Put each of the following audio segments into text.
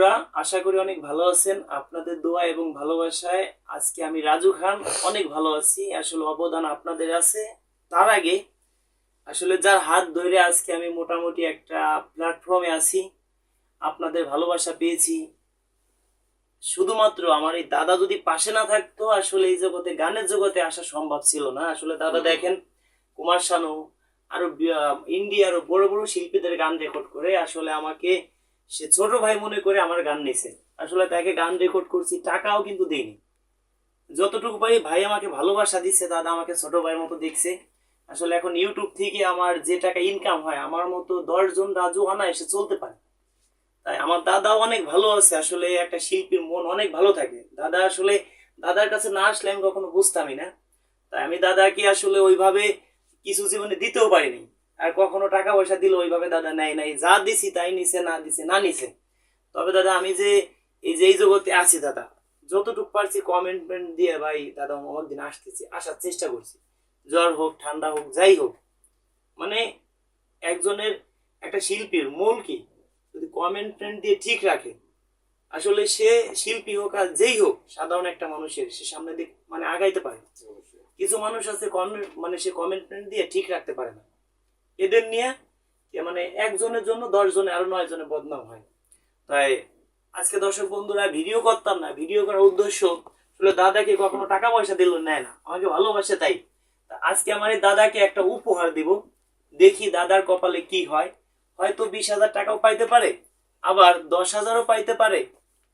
বন্ধুরা আশা করি অনেক ভালো আছেন। আপনাদের দোয়া এবং ভালোবাসায় আজকে আমি রাজু খান অনেক ভালো আছি। আসলে অবদান আপনাদের আছে। তার আগে আসলে যার হাত ধরে আজকে আমি মোটামুটি একটা প্ল্যাটফর্মে আছি আপনাদের ভালোবাসা পেয়েছি। শুধুমাত্র আমার এই দাদা যদি পাশে না থাকতো আসলে এই জগতে গানের জগতে আসা সম্ভব ছিল না। আসলে দাদা দেখেন কুমার শানু আরও ইন্ডিয়ারও বড় বড় শিল্পীদের গান রেকর্ড করে আসলে আমাকে সে ছোট ভাই মনে করে আমার গান নিছে। আসলে তাকে গান রেকর্ড করছি, টাকাও কিন্তু দেইনি। যতটুকু পাই ভাই আমাকে ভালোবাসা দিচ্ছে দাদা আমাকে ছোট ভাইয়ের মতো দেখছে। আসলে এখন ইউটিউব থেকে আমার যে টাকা ইনকাম হয়, আমার মতো দশজন রাজু আনা এসে চলতে পারে। তাই আমার দাদাও অনেক ভালো আছে, আসলে একটা শিল্পীর মন অনেক ভালো থাকে। দাদা আসলে, দাদার কাছে না আসলে আমি কখনো বুঝতামই না। তাই আমি দাদাকে আসলে ওইভাবে কিছু জীবনে দিতেও পারিনি। আর কখনো টাকা পয়সা দিল ওইভাবে দাদা নেয় নাই। যা দিছি তাই নিছে না দিছে না নিছে। তবে দাদা আমি যে এই যে এই জগতে আছি দাদা যতটুকু পারছি কমেন্টমেন্ট দিয়ে ভাই দাদা অনেক দিন আসতেছি আসার চেষ্টা করছি। জ্বর হোক ঠান্ডা হোক যাই হোক। মানে একজনের একটা শিল্পীর মূল কি? যদি কমেন্টমেন্ট দিয়ে ঠিক রাখে। আসলে সে শিল্পী হোক আর যেই হোক সাধারণ একটা মানুষের সে সামনে দিক মানে আগাইতে পারে। কিছু মানুষ আছে কমেন্ট মানে সে কমেন্টমেন্ট দিয়ে ঠিক রাখতে পারে না। এদের নিয়ে মানে একজনের জন্য দশ জনে আরও নয় জনে বদনাম হয়। তাই আজকে দর্শক বন্ধুরা ভিডিও করতাম না, ভিডিও করার উদ্দেশ্য আসলে দাদাকে কখনো টাকা পয়সা দিল নেয় না, আমাকে ভালোবাসে তাই। আজকে আমার দাদাকে একটা উপহার দিব, দেখি দাদার কপালে কি হয়। হয়তো বিশ হাজার টাকাও পাইতে পারে, আবার দশ হাজারও পাইতে পারে,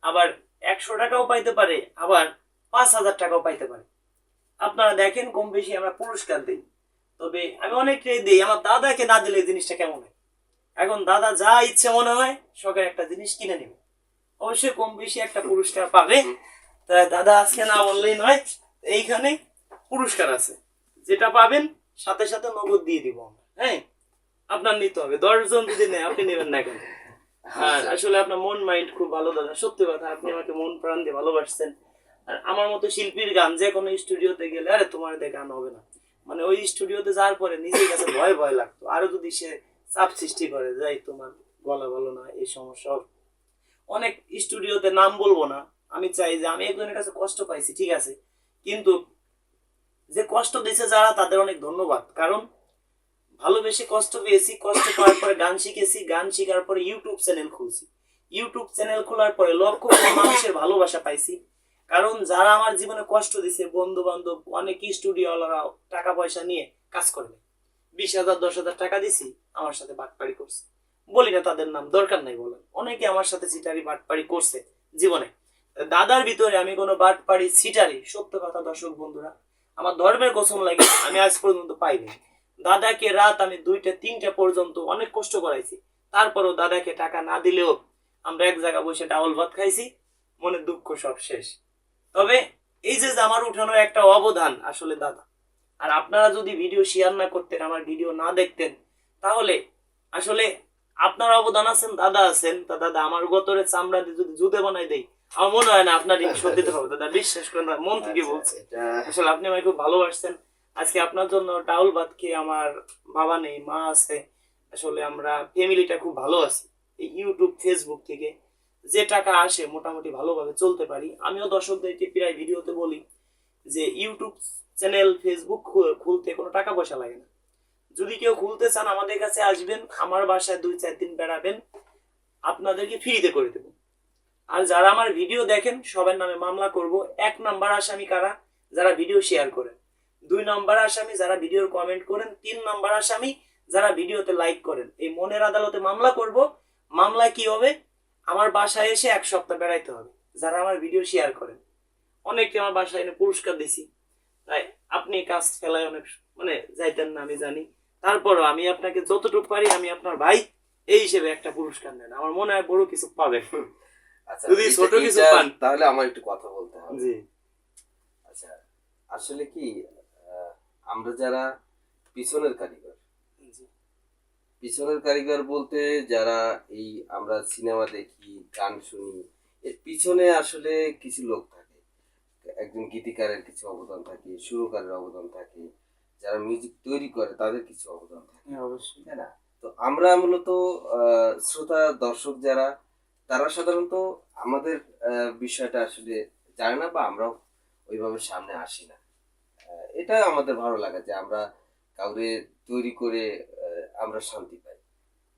আবার একশো টাকাও পাইতে পারে, আবার পাঁচ হাজার টাকাও পাইতে পারে। আপনারা দেখেন কম বেশি আমরা পুরস্কার দিই। তবে আমি অনেকটাই দিই আমার দাদাকে না দিলে জিনিসটা কেমন হয়? এখন দাদা যা ইচ্ছে মনে হয় সকালে একটা জিনিস কিনে নেবে। অবশ্যই কম বেশি একটা পুরস্কার পাবে। তা দাদা আজকে না বললেই নয় এইখানে পুরস্কার আছে। যেটা পাবেন সাথে সাথে নগদ দিয়ে দিব হ্যাঁ? আপনার নিতে হবে দশজন যদি নেয় আপনি নেবেন না কেন? আর আসলে আপনার মন মাইন্ড খুব ভালো দাদা সত্যি কথা আপনি আমাকে মন প্রাণ দিয়ে ভালোবাসছেন। আর আমার মতো শিল্পীর গান যে কোনো স্টুডিওতে গেলে আরে তোমার দিয়ে গান হবে না। মানে ওই স্টুডিওতে যাওয়ার পরে নিজের কাছে ভয় ভয় লাগতো। আরও যদি সে চাপ সৃষ্টি করে যাই তোমার গলা ভালো না, এই সমস্যা অনেক স্টুডিওতে নাম বলব না। আমি চাই যে, আমি একজনের কাছে কষ্ট পাইছি, ঠিক আছে। কিন্তু যে কষ্ট দিয়েছে যারা, তাদের অনেক ধন্যবাদ। কারণ ভালোবেসে কষ্ট পেয়েছি, কষ্ট পাওয়ার পরে গান শিখেছি, গান শেখার পরে ইউটিউব চ্যানেল খুলছি। ইউটিউব চ্যানেল খোলার পরে লক্ষ লক্ষ মানুষের ভালোবাসা পাইছি। কারণ যারা আমার জীবনে কষ্ট দিছে বন্ধু বান্ধব অনেক স্টুডিওওয়ালারা টাকা পয়সা নিয়ে কাজ করবে বিশ হাজার, দশ হাজার টাকা দিছি, আমার সাথে বাটপাড়ি করছে। বলি না তাদের নাম, দরকার নাই বলেন। অনেকে আমার সাথে সিটারি বাটপাড়ি করছে জীবনে। দাদার ভিতরে আমি কোনো বাটপাড়ি সিটারি সত্য কথা দর্শক বন্ধুরা, আমার ধর্মের কসম লাগে, আমি আজ পর্যন্ত পাইনি। দাদাকে রাত আমি দুইটা, তিনটা পর্যন্ত অনেক কষ্ট করাইছি। তারপরও দাদাকে টাকা না দিলেও আমরা এক জায়গায় বসে ডাউল ভাত খাইছি, মনে দুঃখ সব শেষ। তবে এই যে আমার উঠানো একটা অবদান আসলে দাদা আর আপনারা যদি ভিডিও শেয়ার না করতেন আমার ভিডিও না দেখতেন তাহলে আসলে আপনার অবদান আছেন দাদা আছেন তা দাদা আমার গতরে চামড়া দিয়ে যদি জুতে বানাই দেই আমার মনে হয় না আপনার সত্যি দিতে হবে। দাদা বিশ্বাস করেন মন থেকে বলছে। আসলে আপনি আমাকে খুব ভালোবাসছেন। আজকে আপনার জন্য ডাউল ভাত খেয়ে আমার বাবা নেই মা আছে আসলে আমরা ফ্যামিলিটা খুব ভালো আছি। এই ইউটিউব ফেসবুক থেকে যে টাকা আসে মোটামুটি ভালোভাবে চলতে পারি। আমিও দর্শকদেরকে প্রায় ভিডিওতে বলি যে ইউটিউব চ্যানেল ফেসবুক খুলতে কোনো টাকা পয়সা লাগে না। যদি কেউ খুলতে চান, আমাদের কাছে আসবেন, আমার বাসায় দুই চার দিন বেড়াবেন, আপনাদেরকে ফ্রিতে করে দেবো। আর যারা আমার ভিডিও দেখেন, সবার নামে মামলা করব। এক নাম্বার আসামি কারা? যারা ভিডিও শেয়ার করেন। দুই নাম্বার আসামি যারা ভিডিওর কমেন্ট করেন। তিন নাম্বার আসামি যারা ভিডিওতে লাইক করেন। এই মনের আদালতে মামলা করব। মামলা কি হবে? আমার বাসায় এসে এক সপ্তাহ বেড়াইতে হবে। যারা আমার ভিডিও শেয়ার করেন। অনেকে আমার বাসায় এনে পুরস্কার দিছি। তাই আপনি কাজ ফেলায় অনেক মানে যাইতেন না আমি জানি। তারপরও আমি আপনাকে যতটুকু পারি আমি আপনার ভাই এই হিসেবে একটা পুরস্কার নেন। আমার মনে হয় বড় কিছু পাবেন। আচ্ছা যদি ছোট কিছু পান। তাহলে আমার একটু কথা বলতে হবে। জি। আচ্ছা আসলে কি আমরা যারা পিছনের কারিগর পিছনের কারিগর বলতে যারা এই আমরা সিনেমা দেখি গান শুনি এর পিছনে আসলে কিছু লোক থাকে। একজন গীতিকারের কিছু অবদান থাকে সুরকারের অবদান থাকে যারা মিউজিক তৈরি করে তাদের কিছু অবদান থাকে। হ্যাঁ, অবশ্যই। তাই না? তো আমরা মূলত আহ, শ্রোতা দর্শক যারা তারা সাধারণত আমাদের বিষয়টা আসলে জানে না বা আমরাও ওইভাবে সামনে আসি না। এটা আমাদের ভালো লাগে যে আমরা কাউরে তৈরি করে আমরা শান্তি পাই।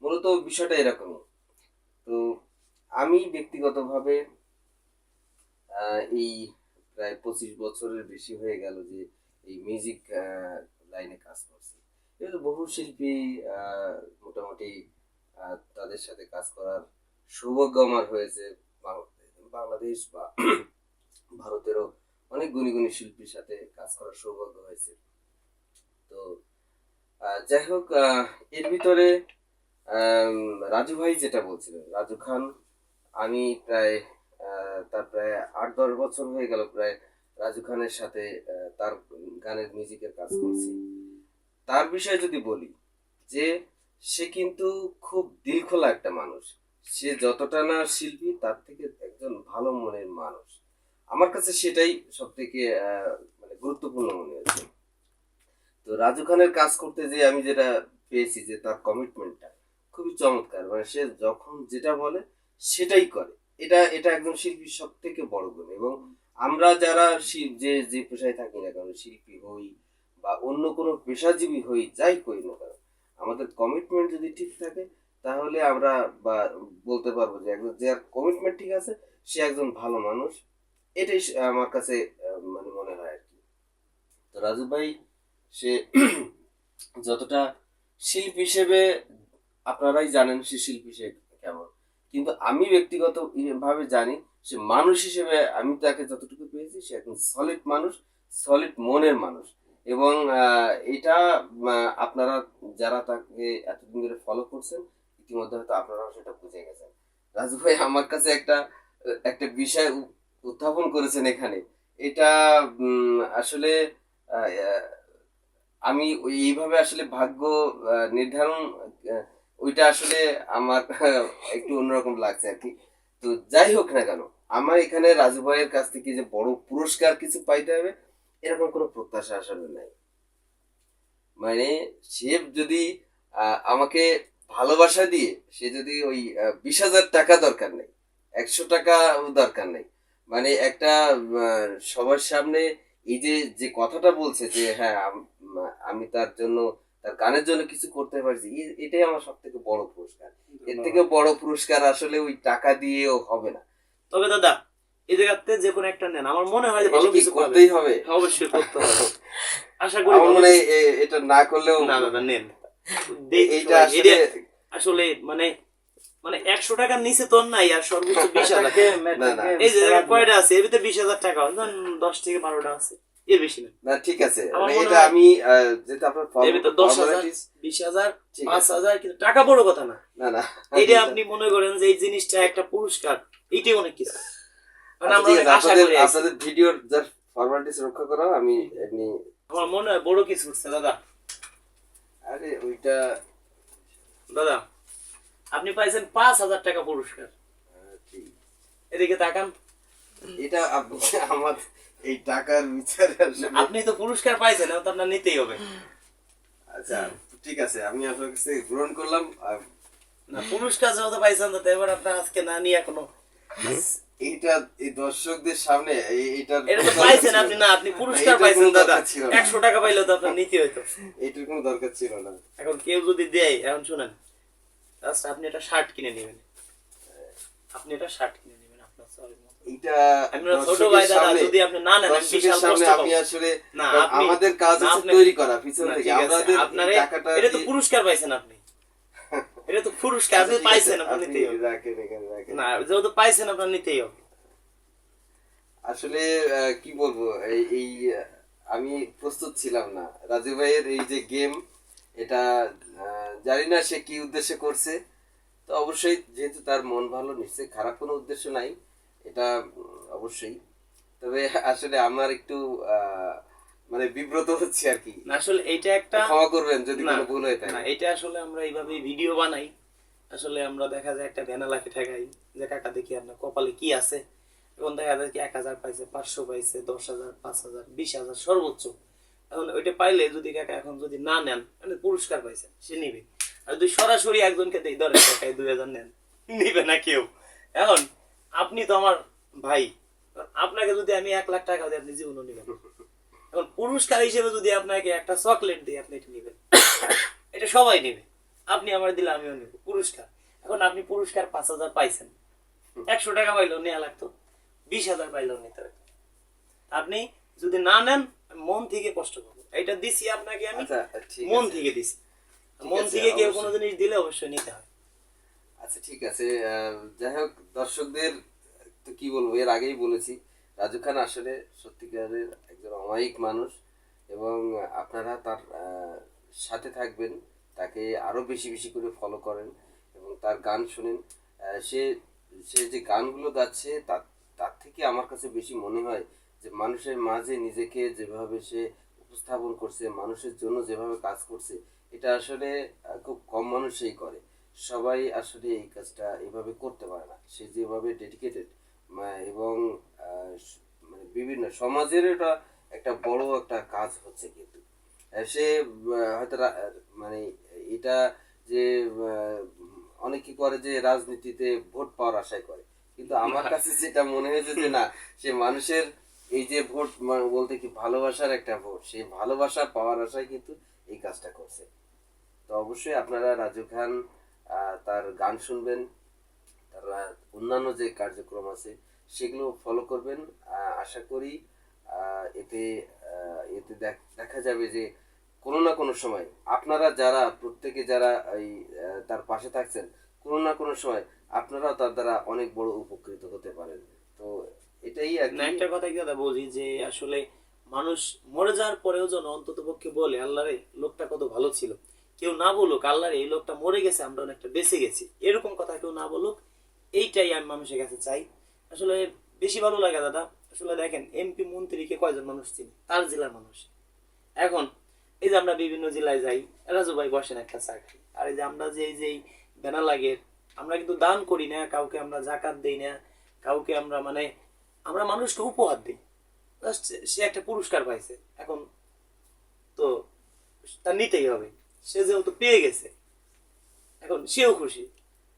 মূলত বিষয়টা এরকমই। তো আমি ব্যক্তিগতভাবে এই প্রায় পঁচিশ বছরের বেশি হয়ে গেল যে এই মিউজিক লাইনে কাজ করছি। এবার বহু শিল্পী মোটামুটি তাদের সাথে কাজ করার সৌভাগ্য আমার হয়েছে বাংলাদেশ বা ভারতেরও অনেক গুণী গুণী শিল্পীর সাথে কাজ করার সৌভাগ্য হয়েছে। তো যাই হোক এর ভিতরে রাজু ভাই যেটা বলছিলেন, রাজু খান, আমি প্রায় তার প্রায় আট, দশ বছর হয়ে গেল প্রায় রাজু খানের সাথে তার গানের মিউজিকের কাজ করছি। তার বিষয়ে যদি বলি, যে সে কিন্তু খুব দিলখোলা একটা মানুষ। সে যতটা না শিল্পী, তার থেকে একজন ভালো মনের মানুষ। আমার কাছে সেটাই সব থেকে মানে গুরুত্বপূর্ণ মনে হয়েছে তো রাজু খানের কাজ করতে যে আমি যেটা পেয়েছি যে তার কমিটমেন্টটা খুবই চমৎকার। মানে সে যখন যেটা বলে সেটাই করে। এটা এটা একজন শিল্পীর সব থেকে বড় গুণ। এবং আমরা যারা যে যে পেশায় থাকি না কেন, শিল্পী হই বা অন্য কোনো পেশাজীবী হই, যাই করি না কেন, আমাদের কমিটমেন্ট যদি ঠিক থাকে, তাহলে আমরা বা বলতে পারব যে একজন যার কমিটমেন্ট ঠিক আছে, সে একজন ভালো মানুষ। এটাই আমার কাছে মানে মনে হয় আর কি। তো রাজু ভাই সে যতটা শিল্পী হিসেবে আপনারাই জানেন সে শিল্পী সে কেমন। কিন্তু আমি ব্যক্তিগত ভাবে জানি সে মানুষ হিসেবে আমি তাকে যতটুকু পেয়েছি সে একজন সলিড মানুষ সলিড মনের মানুষ। এবং এটা আপনারা যারা তাকে এতদিন ধরে ফলো করছেন, ইতিমধ্যে হয়তো আপনারাও সেটা বুঝে গেছেন। রাজু ভাই, আমার কাছে একটা একটা বিষয় উত্থাপন করেছেন এখানে। এটা আসলে আমি এইভাবে আসলে ভাগ্য নির্ধারণ ওইটা আসলে আমার একটু অন্যরকম লাগছে আর কি। তো যাই হোক না কেন, আমার এখানে রাজু ভাইয়ের কাছ থেকে যে বড় পুরস্কার কিছু পাইতে হবে, এরকম কোনো প্রত্যাশা আসলে নাই। মানে সে যদি আমাকে ভালোবাসা দিয়ে সে যদি ওই বিশ হাজার টাকা দরকার নেই, একশো টাকা দরকার নেই মানে একটা সবার সামনে এই যে যে কথাটা বলছে যে হ্যাঁ আম- আমি তার জন্য তার গানের জন্য কিছু করতে পারছি। এটাই আমার সব থেকে বড় পুরস্কার। এর থেকে বড় পুরস্কার আসলে ওই টাকা দিয়েও হবে না। তবে দাদা এই জায়গাতে যে কোনো একটা নেন। আমার মনে হয় যে ভালো এটা কিছু করতেই হবে? অবশ্যই করতে হবে। আশা করি আমার মনে হয় এটা না করলেও না দাদা নেন। এইটা আসলে মানে মানে একশো টাকার নিচে তোর নাই আর সর্বোচ্চ বিশ হাজার। না, না। এই যে কয়টা আছে? এর ভিতরে বিশ হাজার টাকা দশ থেকে বারোটা আছে। এর বেশি না। না ঠিক আছে। মানে এটা আমি যেটা আপনার দশ হাজার বিশ হাজার পাঁচ হাজার কিন্তু টাকা বড় কথা না। না না। এইটা আপনি মনে করেন যে এই জিনিসটা একটা পুরস্কার এইটাই অনেক কিছু। আচ্ছা, আপনাদের করি আছি। আপনাদের ভিডিওর যার ফরমালিটিস রক্ষা করা আমি এমনি আমার মনে হয় বড় কিছু হচ্ছে দাদা। আরে ওইটা দাদা আপনি পাইছেন পাঁচ হাজার টাকা পুরস্কার। এদিকে তাকান। এটা আপনি আমার এই টাকার বিচারে আপনি তো পুরস্কার পাইছেন তো আপনার নিতেই হবে। আচ্ছা ঠিক আছে আমি আপনার কাছে গ্রহণ করলাম না পুরস্কার যেহেতু পাইছেন তো এবার আপনার আজকে না নিয়ে কোনো এইটা এই দর্শকদের সামনে এটা তো পাইছেন আপনি না আপনি পুরস্কার পাইছেন দাদা। দরকার ছিল না। একশো টাকা পাইলেও তো আপনার নিতে হইতো। এইটার কোনো দরকার ছিল না। এখন কেউ যদি দেয় এখন শুনেন জাস্ট আপনি একটা শার্ট কিনে নেবেন। আপনি একটা শার্ট কিনে নেবেন আপনার চয়েস মতো। এইটা আপনার ছোট ভাই দাদা যদি আপনি না নেন বিশাল কষ্ট আমি আসলে না, কারণ আপনি- আমাদের কাজ না, তৈরি করা পিছন থেকে আমাদের আপনার এই এ- টাকাটা এটা তো পুরস্কার পাইছেন আপনি। এটা তো পুরস্কার আপনি ঠিক আছে, পাইছেন আপনি নিতেই হবে। রাখেন এখানে, রাখেন। না যেহেতু পাইছেন আপনার নিতেই হবে। আসলে কি বলব এই আমি প্রস্তুত ছিলাম না। রাজু ভাইয়ের এই যে গেম এটা জানি না সে কি উদ্দেশ্যে করছে। তো অবশ্যই যেহেতু তার মন ভালো নিশ্চয়ই খারাপ কোনো উদ্দেশ্য নাই। এটা অবশ্যই। তবে আসলে আমার একটু মানে বিব্রত হচ্ছে আর কি। আসলে এইটা একটা ক্ষমা করবেন যদি কোনো ভুল হয়ে থাকে। এটা আসলে আমরা এইভাবে ভিডিও বানাই। আসলে আমরা দেখা যায় একটা ভ্যানালাকে ঠেকাই। যে কাকা দেখি আপনার কপালে কি আছে? এখন দেখা যায় কি এক হাজার পাইছে পাঁচশো পাইছে দশ হাজার পাঁচ হাজার বিশ হাজার সর্বোচ্চ। এখন ওইটা পাইলে যদি কাকা এখন যদি না নেন মানে পুরস্কার পাইছে সে নিবে। আর যদি সরাসরি একজনকে দেই ধরে কাকা এই দুই হাজার নেন নিবে না কেউ। এখন আপনি তো আমার ভাই। আপনাকে যদি আমি এক লাখ টাকা দিই আপনি জীবনও নেবেন এখন পুরস্কার হিসেবে যদি আপনাকে একটা চকলেট দিই আপনি এটা নেবেন। এটা সবাই নেবে। আপনি আমার দিলে আমিও নেব। পুরস্কার। এখন আপনি পুরস্কার পাঁচ হাজার পাইছেন। একশো টাকা পাইলেও নেওয়া লাগতো। বিশ হাজার পাইলেও নিতে হবে আপনি যদি না নেন মন থেকে কষ্ট করব এটা দিছি আপনাকে আমি। আচ্ছা মন থেকে দিছি। মন থেকে কেউ কোনো জিনিস দিলে অবশ্যই নিতে হয় আচ্ছা ঠিক আছে যাই হোক, দর্শকদের, তো কি বলব, এর আগেই বলেছি, রাজু খান আসলে সত্যিকারের একজন অমায়িক মানুষ এবং আপনারা তার সাথে থাকবেন, তাকে আরও বেশি বেশি করে ফলো করেন এবং তার গান শুনেন। সে সে যে গানগুলো গাচ্ছে তার তার থেকে আমার কাছে বেশি মনে হয় যে মানুষের মাঝে নিজেকে যেভাবে সে উপস্থাপন করছে, মানুষের জন্য যেভাবে কাজ করছে, এটা আসলে খুব কম মানুষই করে। সবাই আসলে এই কাজটা এভাবে করতে পারে না। সে যেভাবে ডেডিকেটেড এবং মানে বিভিন্ন সমাজের এটা একটা বড় একটা কাজ হচ্ছে কিন্তু। সে হয়তো মানে এটা যে অনেকে করে যে রাজনীতিতে ভোট পাওয়ার আশায় করে। কিন্তু আমার কাছে যেটা মনে হয়েছে যে না সে মানুষের এই যে ভোট বলতে কি ভালোবাসার একটা ভোট সেই ভালোবাসা পাওয়ার আশায় কিন্তু এই কাজটা করছে। তো অবশ্যই আপনারা রাজু খান তার গান শুনবেন, তার অন্যান্য যে কার্যক্রম আছে, সেগুলো ফলো করবেন। আশা করি এতে এতে দেখ- যাবে যে কোনো না কোনো সময় আপনারা যারা, প্রত্যেকে যারা এই তার পাশে থাকছেন, কোনো না কোনো সময় আপনারাও তার দ্বারা অনেক বড় উপকৃত হতে পারেন। তো এটাই একটা কথা কি কথা বলি, যে আসলে মানুষ মরে যাওয়ার পরেও যেন অন্তত পক্ষে বলে আল্লাহরে লোকটা কত ভালো ছিল। কেউ না বলুক, আল্লাহরে এই লোকটা মরে গেছে, আমরা অনেকটা বেঁচে গেছি। এরকম কথা কেউ না বলুক, এইটাই আমি মানুষের কাছে চাই। আসলে বেশি ভালো লাগে দাদা, আসলে দেখেন এমপি মন্ত্রীকে কয়জন মানুষ চিনি? তার জেলার মানুষ। এখন, এই যে আমরা বিভিন্ন জেলায় যাই, রাজু ভাই বসেন একটা চাকরি আর এই যে আমরা যে, এই ব্যানার লাগে, আমরা কিন্তু দান করি না, কাউকে আমরা জাকাত দেই না, কাউকে আমরা মানে আমরা মানুষকে উপহার দিই। Just সে একটা পুরস্কার পাইছে। এখন তো তা নিতেই হবে। সে যেহেতু পেয়ে গেছে। এখন সেও খুশি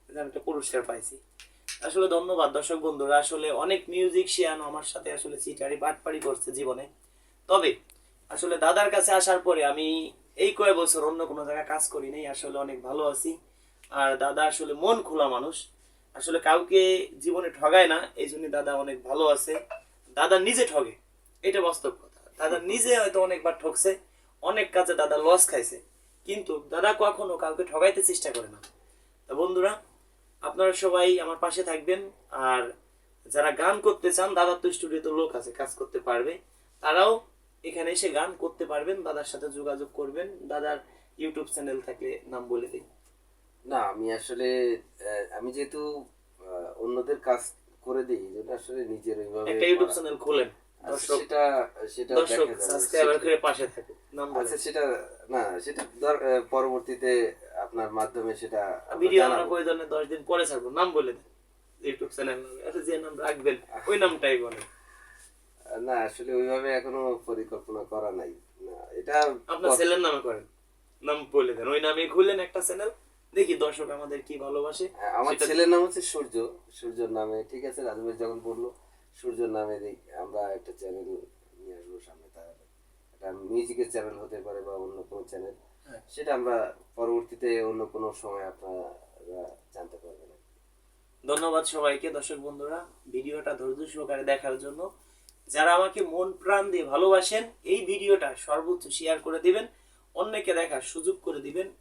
যে আমি একটা পুরস্কার পাইছি। আসলে ধন্যবাদ দর্শক বন্ধুরা, আসলে অনেক মিউজিশিয়ান আমার সাথে আসলে চিটারি বাটপাড়ি করছে জীবনে। তবে আসলে দাদার কাছে আসার পরে আমি এই কয়েক বছর অন্য কোনো জায়গায় কাজ করি নাই, আসলে অনেক ভালো আছি। আর দাদা আসলে মন খোলা মানুষ। আসলে কাউকে জীবনে ঠগায় না, এই জন্য দাদা অনেক ভালো আছে। দাদা নিজে ঠগে, এটা বাস্তব কথা। দাদা নিজে হয়তো অনেকবার ঠকছে অনেক কাজে দাদা লস খাইছে। কিন্তু দাদা কখনো কাউকে ঠগাইতে চেষ্টা করে না। তা বন্ধুরা আপনারা সবাই আমার পাশে থাকবেন আর যারা গান করতে চান দাদার তো স্টুডিওতে লোক আছে কাজ করতে পারবে তারাও এখানে এসে গান করতে পারবেন দাদার সাথে যোগাযোগ করবেন দাদার ইউটিউব চ্যানেল থাকলে নাম বলে দিই না আমি আসলে আমি যেহেতু অন্যদের কাজ করে দিই এই জন্য আসলে নিজের ওইভাবে একটা ইউটিউব চ্যানেল খোলেন আচ্ছা, সেটা সেটা দর্শক সাবস্ক্রাইবার করে পাশে নাম আচ্ছা সেটা না সেটা পরবর্তীতে আপনার মাধ্যমে সেটা ভিডিও আমরা জানাব। প্রয়োজনে দশ দিন পরে ছাড়বো। নাম বলে দেন। ইউটিউব চ্যানেল আচ্ছা যে নাম রাখবেন ওই নামটাই বলেন। না আসলে ওইভাবে এখনও পরিকল্পনা করা নাই। না এটা আপনার ছেলের নামে করেন। নাম বলে দেন। ওই নামে খুললেন একটা চ্যানেল। দেখি দর্শক আমাদের কি ভালোবাসে। হ্যাঁ, আমার ছেলের নাম হচ্ছে সূর্য। সূর্যর নামে ঠিক আছে রাজু ভাই যখন বলল সূর্যর নামে দেখ- আমরা একটা চ্যানেল নিয়ে আসব সামনে। মিউজিকের চ্যানেল হতে পারে বা অন্য কোনো চ্যানেল। সেটা আমরা পরবর্তীতে অন্য কোনো সময় আপনারা জানতে পারবেন। ধন্যবাদ সবাইকে দর্শক বন্ধুরা। ভিডিওটা ধৈর্য সহকারে দেখার জন্য যারা আমাকে মন প্রাণ দিয়ে ভালোবাসেন এই ভিডিওটা সর্বোচ্চ শেয়ার করে দিবেন অন্যকে দেখার সুযোগ করে দিবেন।